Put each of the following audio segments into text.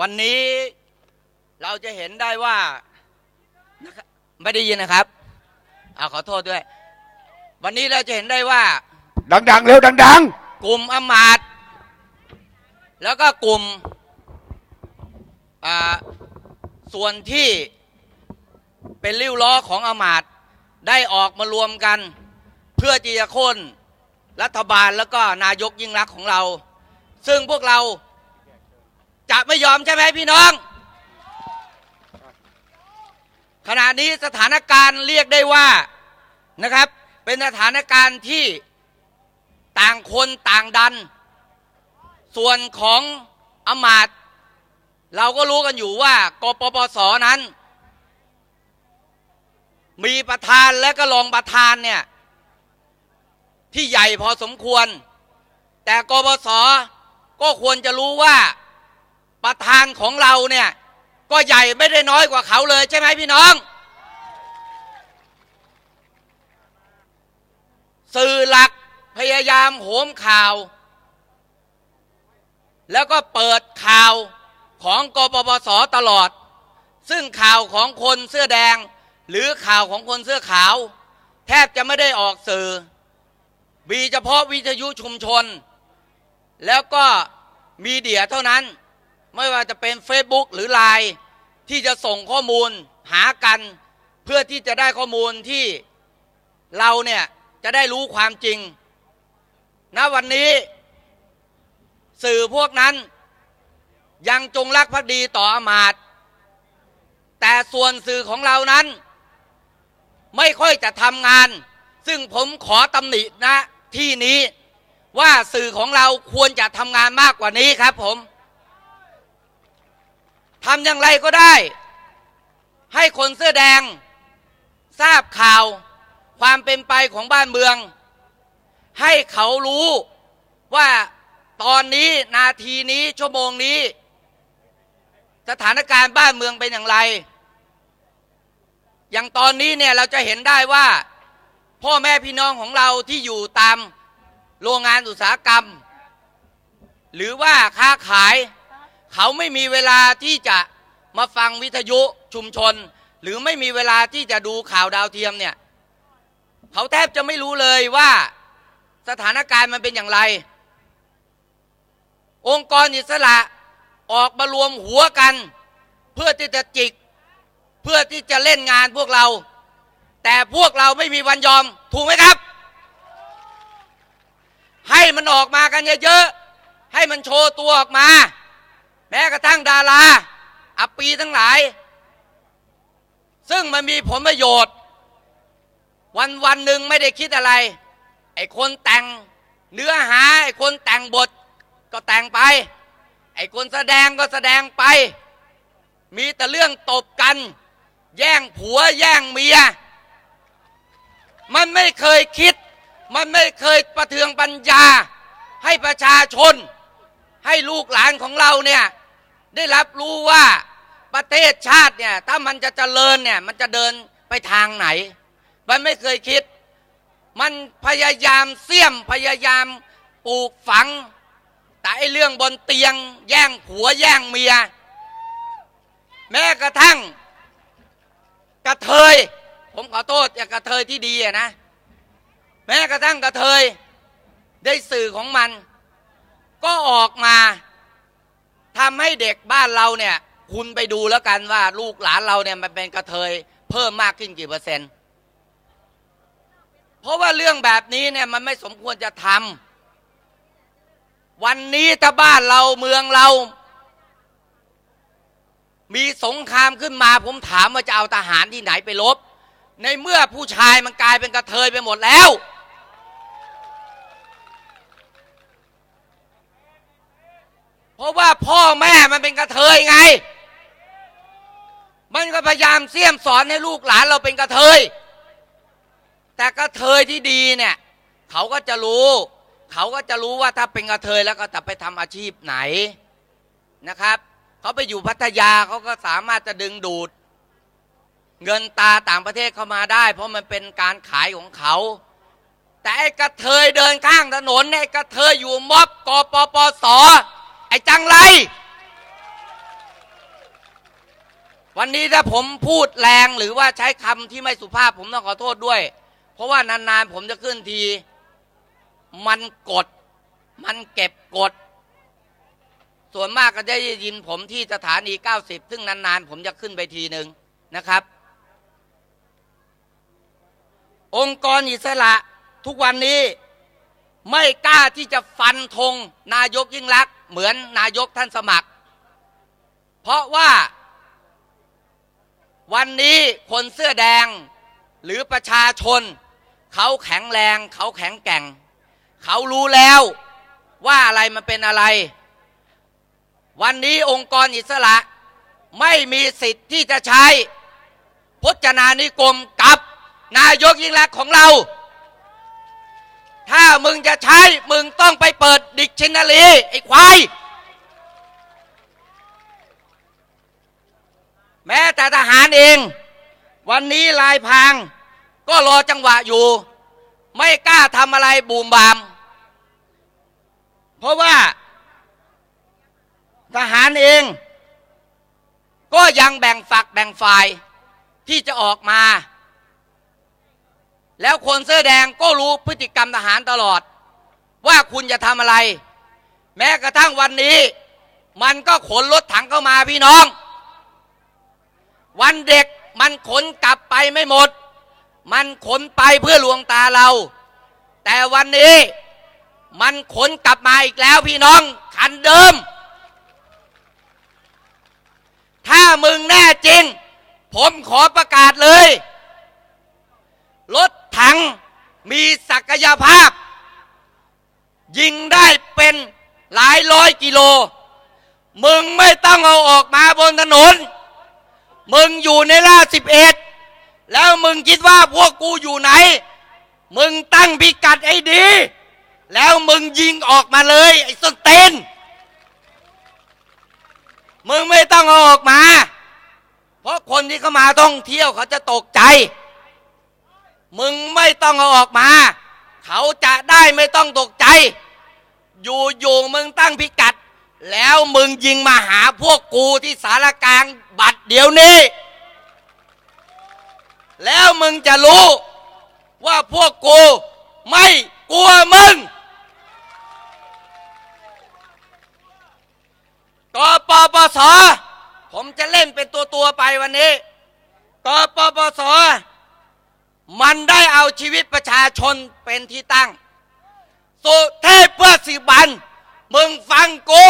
วันนี้เราจะเห็นได้ว่านะครับไม่ได้ยินนะครับอาขอโทษด้วย วันนี้เราจะเห็นได้ว่า ดังๆเร็วดัง กลุ่มอำมาตย์แล้วก็กลุ่มอ่าส่วนที่เป็นริ้วล้อของอำมาตย์ได้ออกมารวมกัน เพื่อที่จะโค่นรัฐบาลแล้วก็นายกยิ่งรักษณ์ของเรา ซึ่งพวกเราจะ ไม่ยอมใช่ไหมพี่น้อง ขณะนี้สถานการณ์เรียกได้ว่านะครับ เป็นสถานการณ์ที่ต่างคนต่างดัน ส่วนของอมาตย์เราก็รู้กันอยู่ว่ากปปสนั้น มีประธานและก็รองประธานเนี่ย ที่ใหญ่พอสมควร แต่กปปสก็ควรจะรู้ว่า ประธานของเราเนี่ย ก็ใหญ่ไม่ได้น้อยกว่าเขาเลยใช่ไหมพี่น้อง สื่อหลักพยายามโหมข่าว แล้วก็เปิดข่าวของกปปสตลอด ซึ่งข่าวของคนเสื้อแดง หรือข่าวของคนเสื้อขาว แทบจะไม่ได้ออกสื่อมีเฉพาะวิทยุชุมชน แล้วก็มีเดียเท่านั้น ไม่ว่าจะเป็น Facebook หรือไลน์ที่จะส่งข้อมูลหากัน เพื่อที่จะได้ข้อมูลที่เราเนี่ยจะได้รู้ความจริง ณ วันนี้ สื่อพวกนั้น ยังจงรักภักดีต่ออามาตแต่ส่วนสื่อของเรานั้น ไม่ค่อยจะทำงาน ซึ่งผมขอตำหนินะที่นี้ว่าสื่อของเราควรจะทำงานมากกว่านี้ครับผม ทำอย่างไรก็ได้ ให้คนเสื้อแดง ทราบข่าวความเป็นไปของบ้านเมือง ให้เขารู้ว่าตอนนี้นาทีนี้ชั่วโมงนี้ สถานการณ์บ้านเมืองเป็นอย่างไร อย่างตอนนี้เนี่ยเราจะเห็นได้ว่า พ่อแม่พี่น้องของเราที่อยู่ตามโรงงานอุตสาหกรรม หรือว่าค้าขาย เขาไม่มีเวลาที่จะ มาฟังวิทยุชุมชน หรือไม่มีเวลาที่จะดูข่าวดาวเทียมเนี่ยเขาแทบจะไม่รู้เลยว่าสถานการณ์มันเป็นอย่างไร องค์กรอิสระออกมารวมหัวกัน เพื่อที่จะจิก เพื่อที่จะเล่นงานพวกเรา แต่พวกเราไม่มีวันยอมถูกไหมครับ ให้มันออกมากันเยอะๆให้มันโชว์ตัวออกมา แม้กระทั่งดารา อัปปีทั้งหลาย ซึ่งมันมีผลประโยชน์ วันวันหนึ่งไม่ได้คิดอะไร ไอ้คนแต่งเนื้อหา ไอ้คนแต่งบทก็แต่งไป ไอ้คนแสดงก็แสดงไป มีแต่เรื่องตบกัน แย่งผัวแย่งเมีย มันไม่เคยคิด มันไม่เคยประเทืองปัญญา ให้ประชาชน ให้ลูกหลานของเราเนี่ยได้รับรู้ว่า ประเทศชาติเนี่ยถ้ามันจะเจริญเนี่ยมันจะเดินไปทางไหน มันไม่เคยคิด มันพยายามเสี่ยมพยายามปลูกฝัง แต่ไอเรื่องบนเตียง แย่งผัวแย่งเมีย แม้กระทั่ง กระเทย ผมขอโทษอย่ากระเทยที่ดีอะนะ แม้กระทั่งกระเทยได้สื่อของมัน ก็ออกมาทำให้เด็กบ้านเราเนี่ย คุณไปดูแล้วกันว่าลูกหลานเราเนี่ยมันเป็นกระเทย เพิ่มมากขึ้นกี่เปอร์เซ็นต์ เพราะว่าเรื่องแบบนี้เนี่ยมันไม่สมควรจะทำวันนี้ถ้าบ้านเราเมืองเรา มีสงครามขึ้นมา ผมถามว่าจะเอาทหารที่ไหนไปลบ ในเมื่อผู้ชายมันกลายเป็นกระเทยไปหมดแล้วเพราะว่าพ่อแม่มันเป็นกระเทยไง มันก็พยายามเสี่ยมสอนให้ลูกหลานเราเป็นกระเทย แต่กระเทยที่ดีเนี่ยเขาก็จะรู้ เขาก็จะรู้ว่าถ้าเป็นกระเทยแล้วก็จะไปทำอาชีพไหนนะครับ เขาไปอยู่พัทยาเขาก็สามารถจะดึงดูด เงินตาต่างประเทศเข้ามาได้ เพราะมันเป็นการขายของเขา แต่ไอ้กระเทยเดินข้างถนนไอ้กระเทยอยู่ม็อบกปปสไอ้จังไร วันนี้ถ้าผมพูดแรงหรือว่าใช้คำที่ไม่สุภาพผมต้องขอโทษด้วย เพราะว่านานๆผมจะขึ้นที มันกด มันเก็บกด ส่วนมากก็จะได้ยินผมที่สถานี 90 ซึ่งนานๆผมจะขึ้นไปทีหนึ่งนะครับ องค์กรอิสระทุกวันนี้ไม่กล้าที่จะฟันธงนายกยิ่งลักษณ์เหมือนนายกท่านสมัคร เพราะว่า วันนี้คนเสื้อแดงหรือประชาชน เขาแข็งแรง เขาแข็งแกร่ง เขารู้แล้วว่าอะไรมันเป็นอะไร วันนี้องค์กรอิสระไม่มีสิทธิ์ที่จะใช้พจนานิกรมกับนายกยิ่งลักษณ์ของเรา ถ้ามึงจะใช้ มึงต้องไปเปิดดิกชันนารีไอ้ควาย แม้แต่ทหารเอง วันนี้ลายพาง ก็รอจังหวะอยู่ ไม่กล้าทำอะไรบูมบาม เพราะว่า ทหารเอง ก็ยังแบ่งฝักแบ่งฝ่ายที่จะออกมา แล้วคนเสื้อแดงก็รู้พฤติกรรมทหารตลอด ว่าคุณจะทำอะไร แม้กระทั่งวันนี้ มันก็ขนรถถังเข้ามาพี่น้อง วันเด็กมันขนกลับไปไม่หมด มันขนไปเพื่อลวงตาเรา แต่วันนี้มันขนกลับมาอีกแล้วพี่น้องคันเดิม ถ้ามึงแน่จริง ผมขอประกาศเลย รถถังมีศักยภาพ ยิงได้เป็นหลายร้อยกิโล มึงไม่ต้องเอาออกมาบนถนน มึงอยู่ในล่าสิบเอ็ดแล้วมึงคิดว่าพวกกูอยู่ไหน มึงตั้งพิกัดไอ้ดี แล้วมึงยิงออกมาเลยไอ้ส้นเต้นมึงไม่ต้องเอาออกมา เพราะคนที่เขามาท่องเที่ยวเขาจะตกใจ มึงไม่ต้องเอาออกมา เขาจะได้ไม่ต้องตกใจ อยู่อยู่มึงตั้งพิกัด แล้วมึงยิงมาหาพวกกูที่สารกลางบัดเดี๋ยวนี้ แล้วมึงจะรู้ว่าพวกกูไม่กลัวมึงกปปส ผมจะเล่นเป็นตัวตัวไปวันนี้กปปส มันได้เอาชีวิตประชาชนเป็นที่ตั้ง สุเทพเพื่อสิบัน มึงฟังกู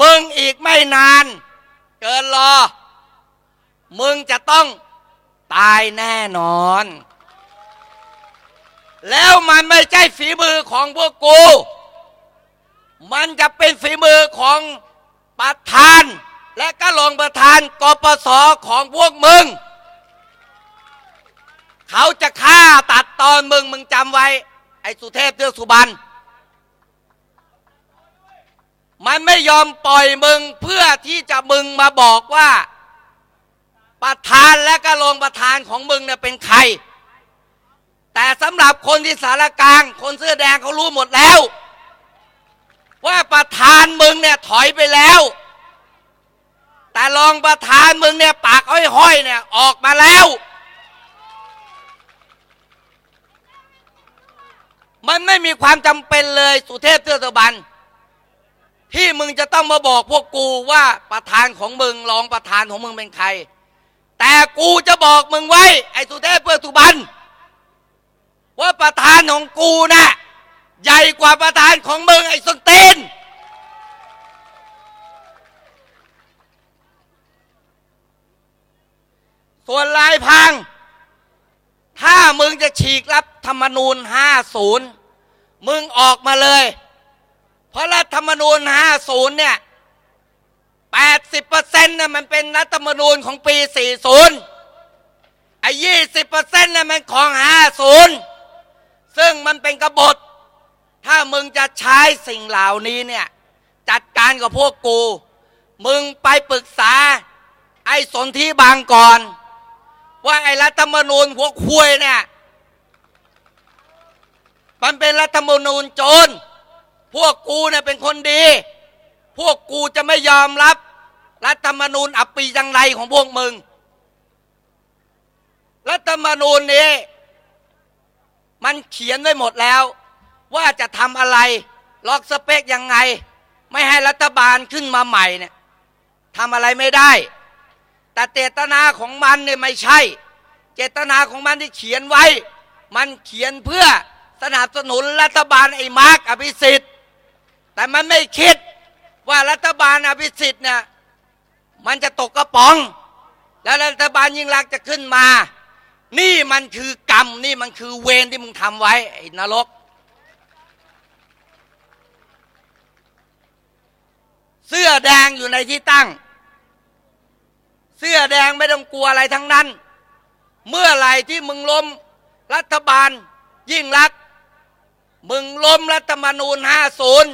มึงอีกไม่นาน เกินรอ มึงจะต้องตายแน่นอน แล้วมันไม่ใช่ฝีมือของพวกกู มันจะเป็นฝีมือของประธาน และก็รองประธานกปสของพวกมึง เขาจะฆ่าตัดตอนมึงมึงจำไว้ ไอ้สุเทพเทือกสุบรรณมันไม่ยอมปล่อยมึงเพื่อที่จะมึงมาบอกว่า ประธานและก็รองประธานของมึงเนี่ยเป็นใคร แต่สำหรับคนที่สารกลาง คนเสื้อแดงเขารู้หมดแล้ว ว่าประธานมึงเนี่ยถอยไปแล้ว แต่รองประธานมึงเนี่ยปากห้อยๆเนี่ยออกมาแล้ว มันไม่มีความจำเป็นเลยสุเทพเทือกสุบรรณที่มึงจะต้องมาบอกพวกกูว่าประธานของมึงรองประธานของมึงเป็นใคร แต่กูจะบอกมึงไว้ ไอ้สุเทพเพื่อสุบรรณว่าประธานของกูน่ะใหญ่กว่าประธานของมึงไอ้ส้นตีนส่วนลายพัง ถ้ามึงจะฉีกรับธรรมนูญ 50 มึงออกมาเลย เพราะรัฐธรรมนูญ 50 เนี่ย 80%น่ะมันเป็นรัฐธรรมนูญของปี 40 ไอ้20%น่ะมันของ 50 ซึ่งมันเป็นกบฏ ถ้ามึงจะใช้สิ่งเหล่านี้เนี่ย จัดการกับพวกกู มึงไปปรึกษา ไอ้สนธิบางก่อน ว่าไอ้รัฐธรรมนูญพวกคุยเนี่ยมันเป็นรัฐธรรมนูญโจรพวกกูเนี่ยเป็นคนดี พวกกูจะไม่ยอมรับ รัฐธรรมนูญอับปีจังไรของพวกมึง รัฐธรรมนูญนี้ มันเขียนไว้หมดแล้ว ว่าจะทำอะไร ล็อกสเปคยังไง ไม่ให้รัฐบาลขึ้นมาใหม่เนี่ยทำอะไรไม่ได้ แต่เจตนาของมันเนี่ยไม่ใช่ เจตนาของมันที่เขียนไว้ มันเขียนเพื่อสนับสนุนรัฐบาลไอ้มาร์กอภิสิทธิ์ แต่มันไม่คิดว่ารัฐบาลอภิสิทธิ์เนี่ยมันจะตกกระป๋อง แล้วรัฐบาลยิ่งรักจะขึ้นมา นี่มันคือกรรมนี่มันคือเวรที่มึงทำไว้ไอ้นรก เสื้อแดงอยู่ในที่ตั้ง เสื้อแดงไม่ต้องกลัวอะไรทั้งนั้น เมื่อไหร่ที่มึงล้มรัฐบาลยิ่งรัก มึงล้มรัฐธรรมนูญ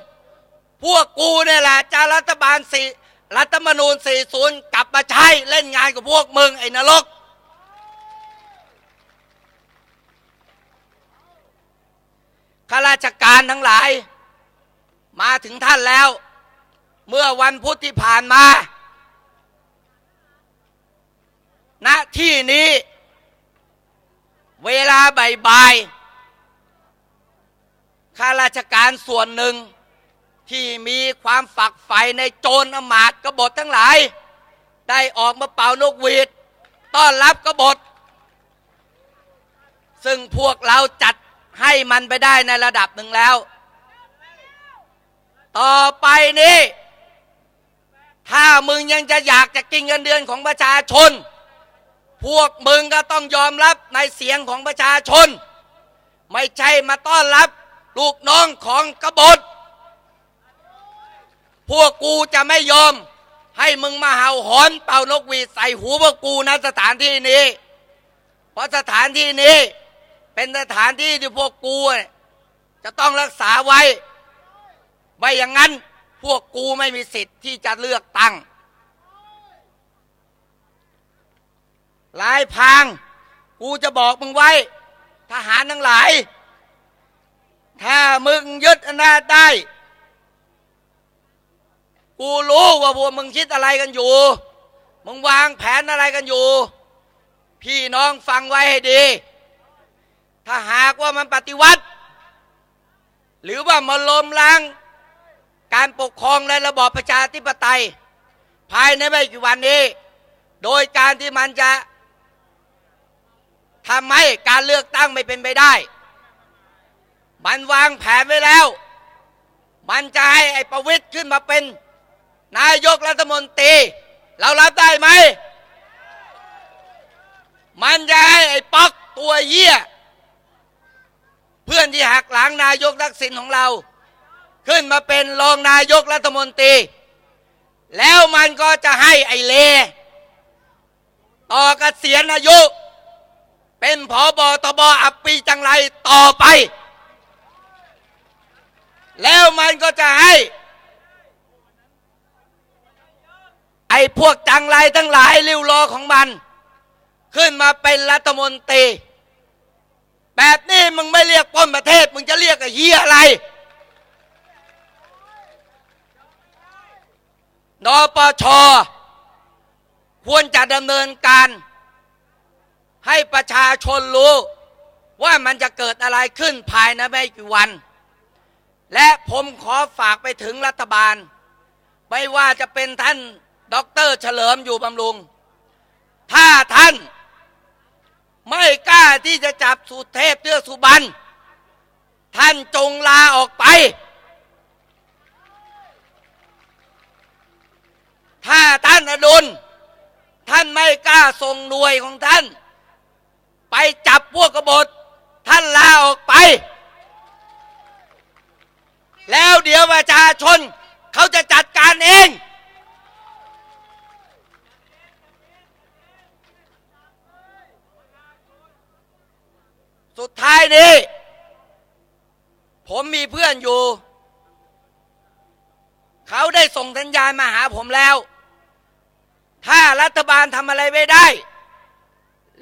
50 พวกกูเนี่ยแหละจะรัฐบาลสี่รัฐธรรมนูญ 40 กลับมาใช้เล่นงานกับพวกมึง ไอ้นรก ข้าราชการทั้งหลาย มาถึงท่านแล้ว เมื่อวันพุธที่ผ่านมา ณที่นี้ เวลาบ่ายๆข้าราชการส่วนหนึ่ง ที่มีความฝักใฝ่ในโจรอำมาตกบฏทั้งหลาย ได้ออกมาเป่านกหวีด ต้อนรับกบฏ ซึ่งพวกเราจัดให้มันไปได้ในระดับหนึ่งแล้ว ต่อไปนี้ ถ้ามึงยังจะอยากจะกินเงินเดือนของประชาชน พวกมึงก็ต้องยอมรับในเสียงของประชาชน ไม่ใช่มาต้อนรับลูกน้องของกบฏ พวกกูจะไม่ยอม ให้มึงมาเห่าหอนเป่านกหวีดใส่หูพวกกูนะสถานที่นี้ เพราะสถานที่นี้ เป็นสถานที่ที่พวกกูจะต้องรักษาไว้ ไม่อย่างนั้นพวกกูไม่มีสิทธิ์ที่จะเลือกตั้ง ลายพราง กูจะบอกมึงไว้ ทหารทั้งหลาย ถ้ามึงยึดอำนาจได้ กูรู้ว่าพวกมึงคิดอะไรกันอยู่ มึงวางแผนอะไรกันอยู่ พี่น้องฟังไว้ให้ดี ถ้าหากว่ามันปฏิวัติ หรือว่ามาล้มล้าง การปกครองในระบอบประชาธิปไตย ภายในไม่กี่วันนี้โดยการที่มันจะ ทำให้การเลือกตั้งไม่เป็นไปได้ มันวางแผนไว้แล้ว มันจะให้ไอ้ประวิตยขึ้นมาเป็น นายกรัฐมนตรี เรารับได้ไหม มันจะให้ไอ้ป๊อกตัวเหี้ยเพื่อนที่หักหลังนายกทักษิณของเรา ขึ้นมาเป็นรองนายกรัฐมนตรี แล้วมันก็จะให้ไอ้เล ต่อกเกษียณอายุ เป็นผอบอตบอับปีจังไรต่อไป แล้วมันก็จะให้ ไอ้พวกจังไรทั้งหลายริ้วรอของมัน ขึ้นมาเป็นรัฐมนตรีแบบนี้มึงไม่เรียกป้นประเทศ มึงจะเรียกไอ้เฮียอะไรนปชควรจะดำเนินการ ให้ประชาชนรู้ว่ามันจะเกิดอะไรขึ้นภายในไม่กี่วัน และผมขอฝากไปถึงรัฐบาล ไม่ว่าจะเป็นท่านด็อกเตอร์เฉลิมอยู่บำรุง ถ้าท่าน ไม่กล้าที่จะจับสุเทพเทือสุบรรณท่านจงลาออกไป ถ้าท่านอดุล ท่านไม่กล้าส่งหน่วยของท่าน ไปจับพวกกบฏท่านลาออกไป แล้วเดี๋ยวประชาชนเขาจะจัดการเอง สุดท้ายนี้ ผมมีเพื่อนอยู่ เขาได้ส่งสัญญาณมาหาผมแล้ว ถ้ารัฐบาลทำอะไรไม่ได้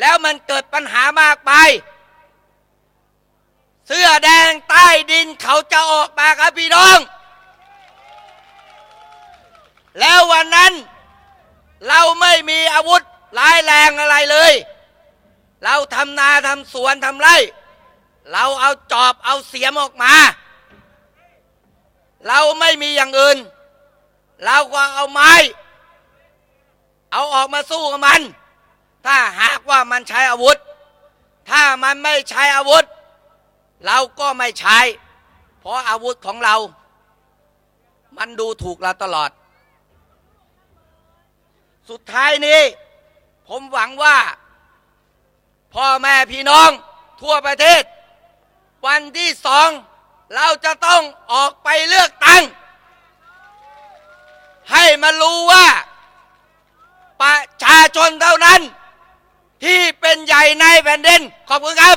แล้วมันเกิดปัญหามากไป เสื้อแดงใต้ดินเขาจะออกมาครับพี่น้อง แล้ววันนั้น เราไม่มีอาวุธร้ายแรงอะไรเลย เราทำนาทำสวนทำไร่ เราเอาจอบเอาเสียมออกมา เราไม่มีอย่างอื่น เราก็เอาไม้ เอาออกมาสู้กับมัน ถ้าหากว่ามันใช้อาวุธ ถ้ามันไม่ใช้อาวุธ เราก็ไม่ใช้ เพราะอาวุธของเรา มันดูถูกเราตลอด สุดท้ายนี้ ผมหวังว่า พ่อแม่พี่น้องทั่วประเทศ วันที่สองเราจะต้องออกไปเลือกตั้ง ให้มันรู้ว่า ประชาชนเท่านั้น ที่เป็นใหญ่ในแผ่นดิน ขอบคุณครับ